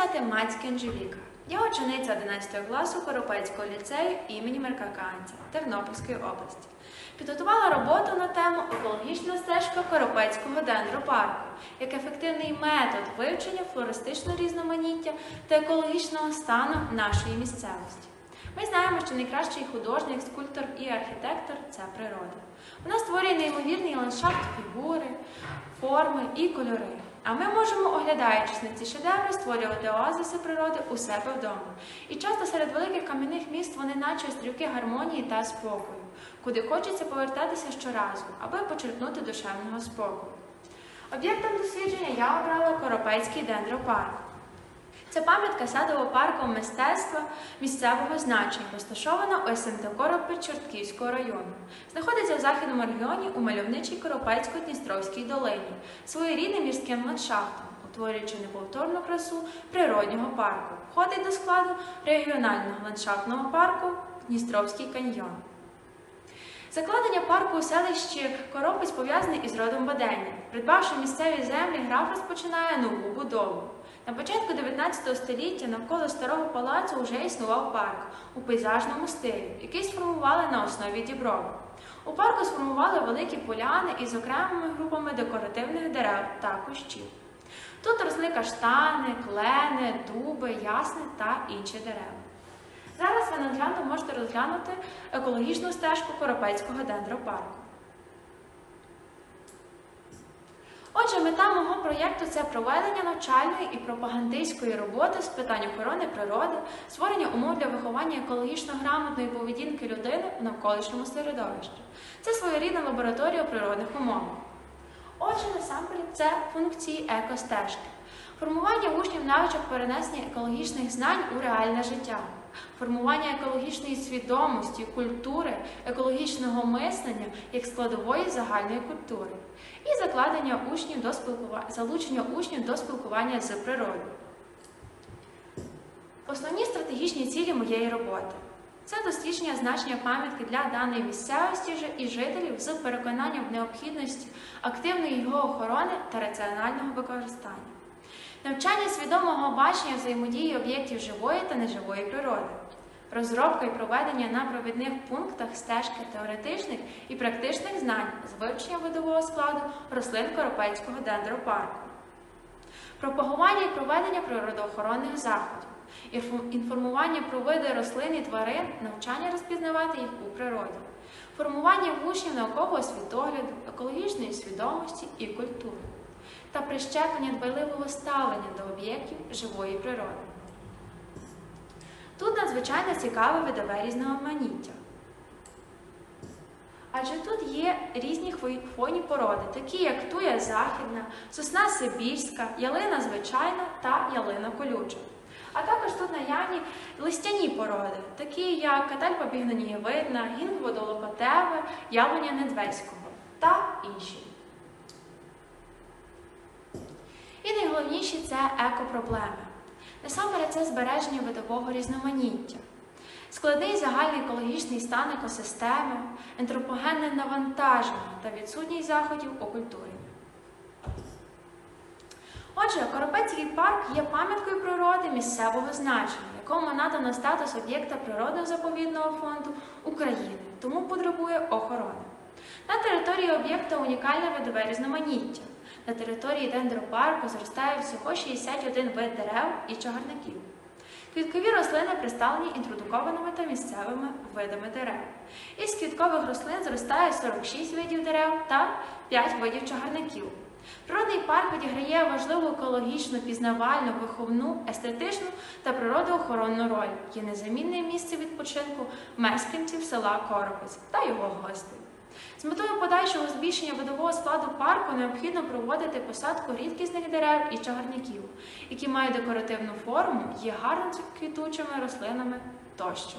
звати Мацька Анжеліка. Я учениця 11 класу Коропецького ліцею імені Марка Канця Тернопільської області. Підготувала роботу на тему екологічна стежка Коропецького дендропарку як ефективний метод вивчення флористичного різноманіття та екологічного стану нашої місцевості. Ми знаємо, що найкращий художник, скульптор і архітектор це природа. Вона створює неймовірний ландшафт фігури, форми і кольори. А ми можемо, оглядаючись на ці шедеври, створювати оазиси природи у себе вдома. І часто серед великих кам'яних міст вони наче острівки гармонії та спокою, куди хочеться повертатися щоразу, аби почерпнути душевного спокою. Об'єктом дослідження я обрала Коропецький дендропарк. Це пам'ятка садово-паркового мистецтва місцевого значення, розташована у СМТ Коропи Чортківського району. Знаходиться в західному регіоні у мальовничій Коропецько-Дністровській долині, своєрідним мірським ландшафтом, утворюючи неповторну красу природнього парку. Входить до складу регіонального ландшафтного парку Дністровський каньйон. Закладення парку у селищі Коропець пов'язане із родом Бадення. Придбавши місцеві землі, граф розпочинає нову будову. На початку 19 століття навколо старого палацу вже існував парк у пейзажному стилі, який сформували на основі діброви. У парку сформували великі поляни із окремими групами декоративних дерев та кущів. Тут росли каштани, клени, дуби, ясни та інші дерева. Зараз ви наглядно можете розглянути екологічну стежку Коропецького дендропарку. Отже, мета мого проєкту це проведення навчальної і пропагандистської роботи з питань охорони природи, створення умов для виховання екологічно грамотної поведінки людини в навколишньому середовищі. Це своєрідна лабораторія природних умов. Отже, насамперед, це функції екостежки. Формування учнів навичок перенесення екологічних знань у реальне життя, формування екологічної свідомості, культури, екологічного мислення як складової загальної культури, і закладення учнів до спілкування, залучення учнів до спілкування з природою. Основні стратегічні цілі моєї роботи це дослідження значення пам'ятки для даної місцевості і жителів з переконанням необхідності активної його охорони та раціонального використання. Навчання свідомого бачення взаємодії об'єктів живої та неживої природи, розробка і проведення на провідних пунктах стежки теоретичних і практичних знань з вивчення видового складу рослин Коропецького дендропарку, пропагування і проведення природоохоронних заходів, інформування про види рослин і тварин, навчання розпізнавати їх у природі, формування в учнів наукового світогляду, екологічної свідомості і культури та прищеплення дбайливого ставлення до об'єктів живої природи. Тут надзвичайно цікаве видове різноманіття. Адже тут є різні хвой- хвойні породи, такі як туя західна, сосна сибірська, ялина звичайна та ялина колюча. А також тут наявні листяні породи, такі як катальпа бігнонієвидна, гінг водолопатеве, яблуня недвеського та інші. І найголовніші це екопроблеми. Насамперед це збереження видового різноманіття, складний загальний екологічний стан екосистеми, ентропогенне навантаження та відсутність заходів окультурення. Отже, Коропецький парк є пам'яткою природи місцевого значення, якому надано статус об'єкта природного заповідного фонду України, тому потребує охорони. На території об'єкта унікальне видове різноманіття. На території дендропарку зростає всього 61 вид дерев і чагарників. Квіткові рослини представлені інтродукованими та місцевими видами дерев. Із квіткових рослин зростає 46 видів дерев та 5 видів чагарників. Природний парк відіграє важливу екологічну, пізнавальну, виховну, естетичну та природоохоронну роль. Є незамінне місце відпочинку мешканців села Коропець та його гостей. З метою подальшого збільшення видового складу парку необхідно проводити посадку рідкісних дерев і чагарників, які мають декоративну форму, є гарно квітучими рослинами тощо.